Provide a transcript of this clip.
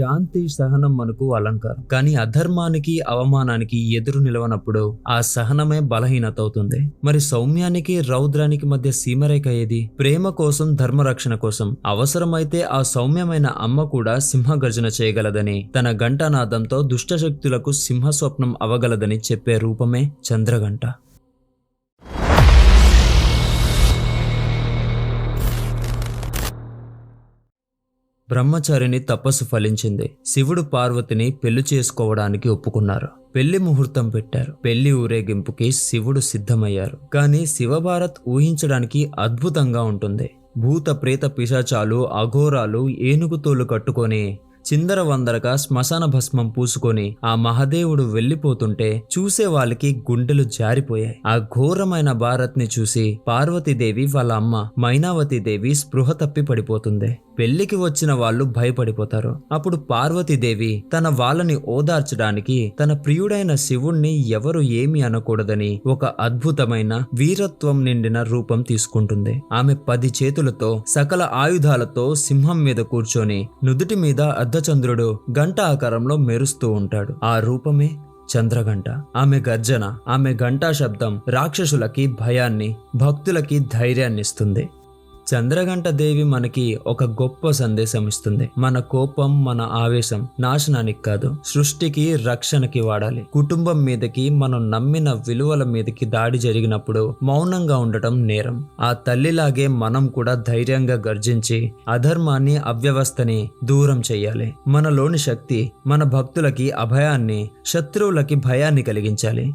శాంతి సహనం మనకు అలంకారం. కానీ అధర్మానికి అవమానానికి ఎదురు నిలవనప్పుడు ఆ సహనమే బలహీనత అవుతుంది మరి సౌమ్యానికి రౌద్రానికి మధ్య సీమరేఖ ఏది? ప్రేమ కోసం ధర్మరక్షణ కోసం. అవసరమైతే ఆ సౌమ్యమైన అమ్మ కూడా సింహగర్జన చేయగలదని తన ఘంటానాదంతో దుష్టశక్తులకు సింహస్వప్నం అవగలదని చెప్పే రూపమే చంద్రగంట బ్రహ్మచారిని తపస్సు ఫలించింది. శివుడు పార్వతిని పెళ్ళి చేసుకోవడానికి ఒప్పుకున్నారు. పెళ్ళి ముహూర్తం పెట్టారు. పెళ్ళి ఊరేగింపుకి శివుడు సిద్ధమయ్యారు. కానీ శివభారత్ ఊహించడానికి అద్భుతంగా ఉంటుంది. భూత ప్రేత పిశాచాలు అఘోరాలు ఏనుగుతోలు కట్టుకొని చిందర వందరగా శ్మశాన భస్మం పూసుకొని ఆ మహదేవుడు వెళ్ళిపోతుంటే చూసే వాళ్ళకి గుండెలు జారిపోయాయి. ఆ ఘోరమైన భారత్ని చూసి పార్వతీదేవి వాళ్ళ అమ్మ మైనావతీదేవి స్పృహ తప్పి పడిపోతుంది. పెళ్ళికి వచ్చిన వాళ్ళు భయపడిపోతారు. అప్పుడు పార్వతీదేవి తన వాళ్ళని ఓదార్చడానికి తన ప్రియుడైన శివుణ్ణి ఎవరు ఏమి అనకూడదని ఒక అద్భుతమైన వీరత్వం నిండిన రూపం తీసుకుంటుంది. ఆమె పది చేతులతో సకల ఆయుధాలతో సింహం మీద కూర్చొని నుదుటి మీద అర్ధచంద్రుడు గంట ఆకారంలో మెరుస్తూ ఉంటాడు. ఆ రూపమే చంద్రగంట. ఆమె గర్జన ఆమె గంటా శబ్దం రాక్షసులకి భయాన్ని భక్తులకి ధైర్యాన్నిస్తుంది. చంద్రగంట దేవి మనకి ఒక గొప్ప సందేశం ఇస్తుంది మన కోపం మన ఆవేశం నాశనానికి కాదు సృష్టికి రక్షణకి వాడాలి. కుటుంబం మీదకి మనం నమ్మిన విలువల మీదకి దాడి జరిగినప్పుడు మౌనంగా ఉండటం నేరం. ఆ తల్లిలాగే మనం కూడా ధైర్యంగా గర్జించి అధర్మాన్ని అవ్యవస్థని దూరం చెయ్యాలి. మనలోని శక్తి మన భక్తులకి అభయాన్ని శత్రువులకి భయాన్ని కలిగించాలి.